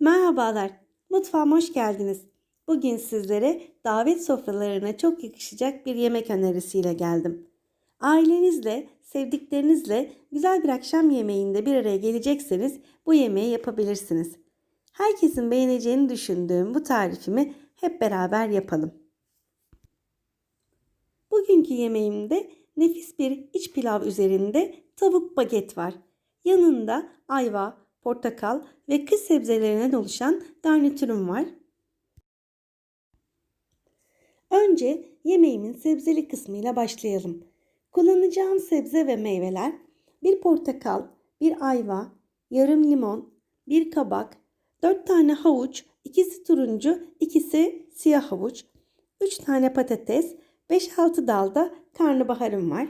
Merhabalar, mutfağıma hoş geldiniz. Bugün sizlere davet sofralarına çok yakışacak bir yemek önerisiyle geldim. Ailenizle, sevdiklerinizle güzel bir akşam yemeğinde bir araya gelecekseniz bu yemeği yapabilirsiniz. Herkesin beğeneceğini düşündüğüm bu tarifimi hep beraber yapalım. Bugünkü yemeğimde nefis bir iç pilav üzerinde tavuk baget var. Yanında ayva, portakal ve kış sebzelerinden oluşan garnitürüm var. Önce yemeğimin sebzeli kısmıyla başlayalım. Kullanacağım sebze ve meyveler bir portakal, bir ayva, yarım limon, bir kabak, 4 tane havuç, ikisi turuncu, ikisi siyah havuç, 3 tane patates, 5-6 dalda karnabaharım var.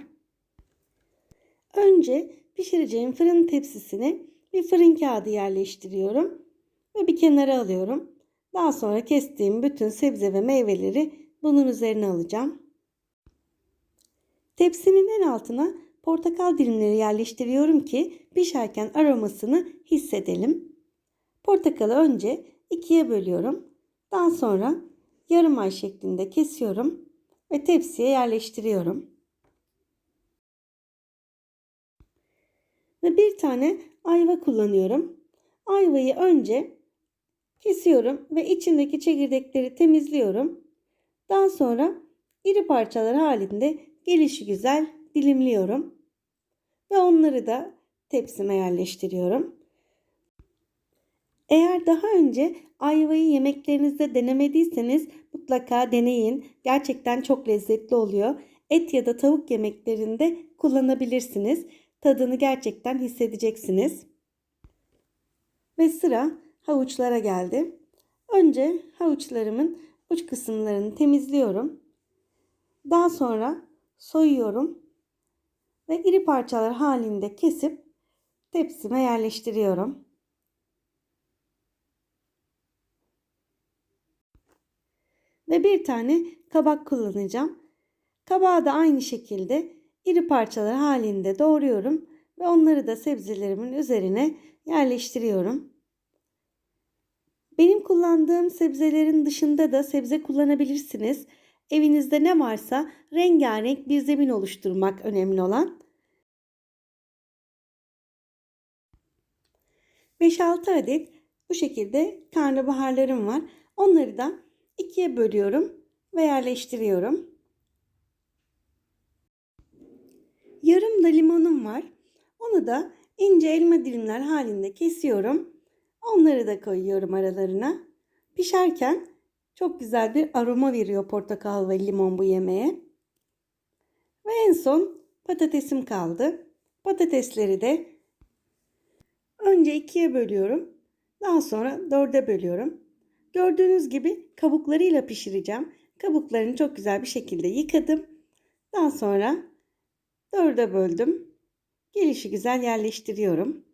Önce pişireceğim fırın tepsisine bir fırın kağıdı yerleştiriyorum ve bir kenara alıyorum. Daha sonra kestiğim bütün sebze ve meyveleri bunun üzerine alacağım. Tepsinin en altına portakal dilimleri yerleştiriyorum ki pişerken aromasını hissedelim. Portakalı önce ikiye bölüyorum. Daha sonra yarım ay şeklinde kesiyorum ve tepsiye yerleştiriyorum. Ve bir tane ayva kullanıyorum. Ayvayı önce kesiyorum ve içindeki çekirdekleri temizliyorum. Daha sonra iri parçalar halinde gelişi güzel dilimliyorum. Ve onları da tepsime yerleştiriyorum. Eğer daha önce ayvayı yemeklerinizde denemediyseniz mutlaka deneyin. Gerçekten çok lezzetli oluyor. Et ya da tavuk yemeklerinde kullanabilirsiniz. Tadını gerçekten hissedeceksiniz. Ve sıra havuçlara geldi. Önce havuçlarımın uç kısımlarını temizliyorum. Daha sonra soyuyorum ve iri parçalar halinde kesip tepsime yerleştiriyorum. Ve bir tane kabak kullanacağım. Kabağı da aynı şekilde iri parçalar halinde doğruyorum ve onları da sebzelerimin üzerine yerleştiriyorum. Benim kullandığım sebzelerin dışında da sebze kullanabilirsiniz. Evinizde ne varsa rengarenk bir zemin oluşturmak önemli olan. 5-6 adet bu şekilde karnabaharlarım var. Onları da ikiye bölüyorum ve yerleştiriyorum. Yarım da limonum var. Onu da ince elma dilimler halinde kesiyorum. Onları da koyuyorum aralarına. Pişerken çok güzel bir aroma veriyor portakal ve limon bu yemeğe. Ve en son patatesim kaldı. Patatesleri de önce ikiye bölüyorum. Daha sonra dörde bölüyorum. Gördüğünüz gibi kabuklarıyla pişireceğim. Kabuklarını çok güzel bir şekilde yıkadım. Daha sonra dörde böldüm. Gelişi güzel yerleştiriyorum.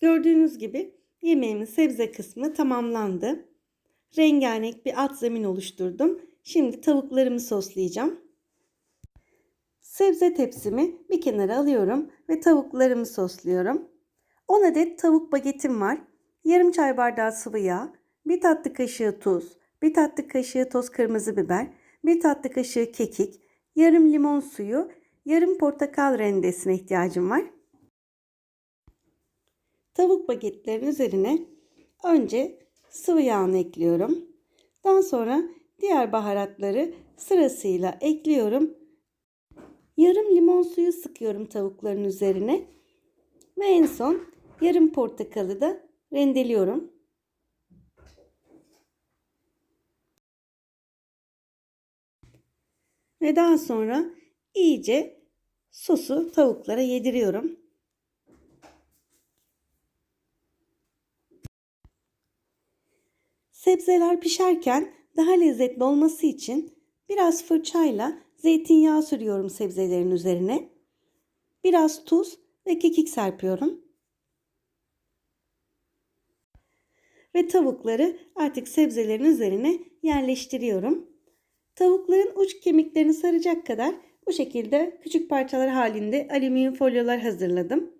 Gördüğünüz gibi yemeğimin sebze kısmı tamamlandı. Rengarenk bir alt zemin oluşturdum. Şimdi tavuklarımı soslayacağım. Sebze tepsimi bir kenara alıyorum ve tavuklarımı sosluyorum. 10 adet tavuk bagetim var. Yarım çay bardağı sıvı yağ, bir tatlı kaşığı tuz, bir tatlı kaşığı toz kırmızı biber, bir tatlı kaşığı kekik, yarım limon suyu, yarım portakal rendesine ihtiyacım var. Tavuk bagetlerin üzerine önce sıvı yağını ekliyorum. Daha sonra diğer baharatları sırasıyla ekliyorum. Yarım limon suyu sıkıyorum tavukların üzerine. Ve en son yarım portakalı da rendeliyorum. Ve daha sonra iyice sosu tavuklara yediriyorum. Sebzeler pişerken daha lezzetli olması için biraz fırçayla zeytinyağı sürüyorum sebzelerin üzerine. Biraz tuz ve kekik serpiyorum. Ve tavukları artık sebzelerin üzerine yerleştiriyorum. Tavukların uç kemiklerini saracak kadar bu şekilde küçük parçalar halinde alüminyum folyolar hazırladım.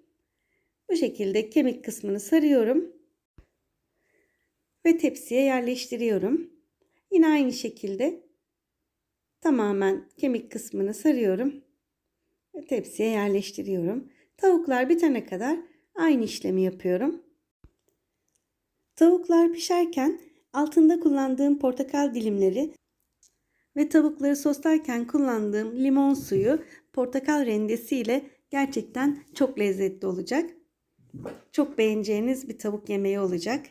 Bu şekilde kemik kısmını sarıyorum ve tepsiye yerleştiriyorum. Yine aynı şekilde tamamen kemik kısmını sarıyorum ve tepsiye yerleştiriyorum. Tavuklar bitene kadar aynı işlemi yapıyorum. Tavuklar pişerken altında kullandığım portakal dilimleri ve tavukları soslarken kullandığım limon suyu portakal rendesi ile gerçekten çok lezzetli olacak. Çok beğeneceğiniz bir tavuk yemeği olacak.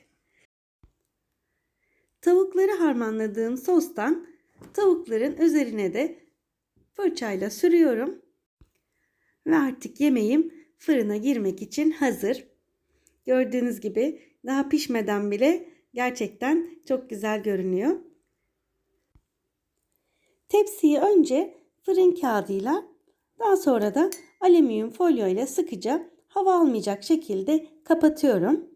Tavukları harmanladığım sostan tavukların üzerine de fırçayla sürüyorum. Ve artık yemeğim fırına girmek için hazır. Gördüğünüz gibi daha pişmeden bile gerçekten çok güzel görünüyor. Tepsiyi önce fırın kağıdıyla daha sonra da alüminyum folyo ile sıkıca hava almayacak şekilde kapatıyorum.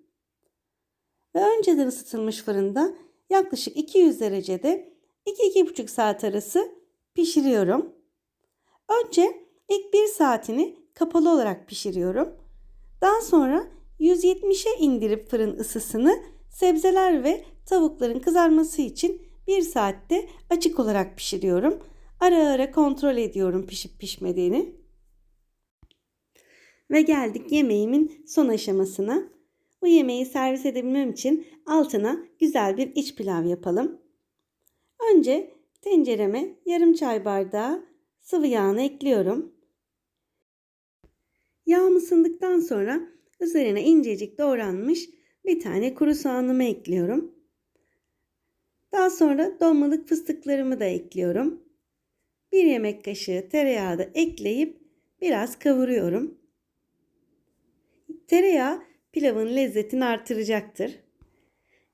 Ve önceden ısıtılmış fırında yaklaşık 200 derecede 2-2,5 saat arası pişiriyorum. Önce ilk 1 saatini kapalı olarak pişiriyorum. Daha sonra 170'e indirip fırın ısısını sebzeler ve tavukların kızarması için 1 saatte açık olarak pişiriyorum. Ara ara kontrol ediyorum pişip pişmediğini. Ve geldik yemeğimin son aşamasına. Bu yemeği servis edebilmem için altına güzel bir iç pilav yapalım. Önce tencereme yarım çay bardağı sıvı yağını ekliyorum. Yağım ısındıktan sonra üzerine incecik doğranmış bir tane kuru soğanımı ekliyorum. Daha sonra dolmalık fıstıklarımı da ekliyorum. Bir yemek kaşığı tereyağı da ekleyip biraz kavuruyorum. Tereyağı pilavın lezzetini artıracaktır.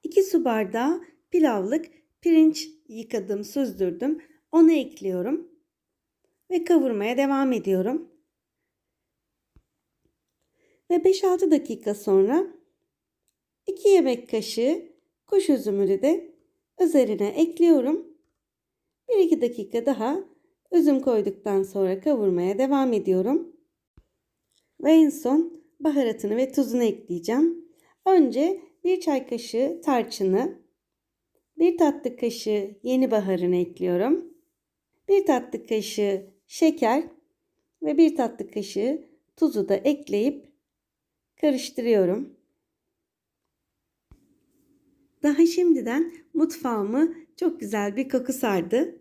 2 su bardağı pilavlık pirinç yıkadım, süzdürdüm. Onu ekliyorum ve kavurmaya devam ediyorum. Ve 5-6 dakika sonra 2 yemek kaşığı kuş üzümünü de üzerine ekliyorum. 1-2 dakika daha üzüm koyduktan sonra kavurmaya devam ediyorum. Ve en son baharatını ve tuzunu ekleyeceğim. Önce 1 çay kaşığı tarçını, 1 tatlı kaşığı yeni baharını ekliyorum. 1 tatlı kaşığı şeker ve 1 tatlı kaşığı tuzu da ekleyip karıştırıyorum. Daha şimdiden mutfağımı çok güzel bir koku sardı.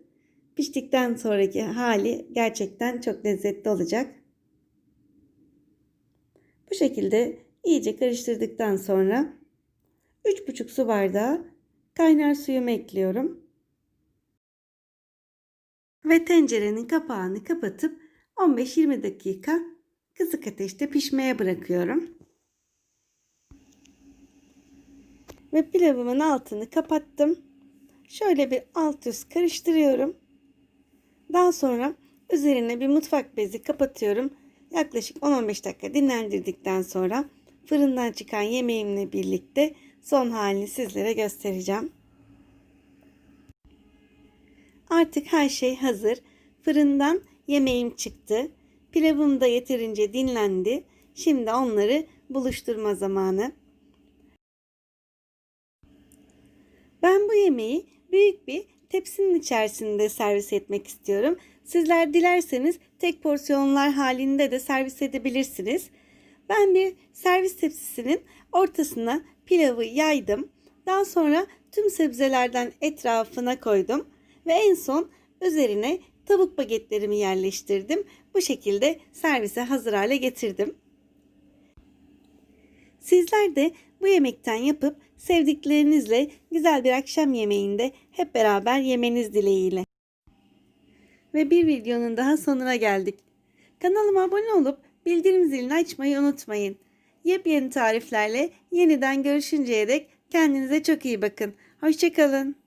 Piştikten sonraki hali gerçekten çok lezzetli olacak. Bu şekilde iyice karıştırdıktan sonra 3,5 su bardağı kaynar suyumu ekliyorum. Ve tencerenin kapağını kapatıp 15-20 dakika kısık ateşte pişmeye bırakıyorum. Ve pilavımın altını kapattım. Şöyle bir alt üst karıştırıyorum. Daha sonra üzerine bir mutfak bezi kapatıyorum. Yaklaşık 10-15 dakika dinlendirdikten sonra fırından çıkan yemeğimle birlikte son halini sizlere göstereceğim. Artık her şey hazır. Fırından yemeğim çıktı. Pilavım da yeterince dinlendi. Şimdi onları buluşturma zamanı. Ben bu yemeği büyük bir tepsinin içerisinde servis etmek istiyorum. Sizler dilerseniz tek porsiyonlar halinde de servis edebilirsiniz. Ben bir servis tepsisinin ortasına pilavı yaydım. Daha sonra tüm sebzelerden etrafına koydum ve en son üzerine tavuk bagetlerimi yerleştirdim. Bu şekilde servise hazır hale getirdim. Sizler de bu yemekten yapıp sevdiklerinizle güzel bir akşam yemeğinde hep beraber yemeniz dileğiyle. Ve bir videonun daha sonuna geldik. Kanalıma abone olup bildirim zilini açmayı unutmayın. Yepyeni tariflerle yeniden görüşünceye dek kendinize çok iyi bakın. Hoşçakalın.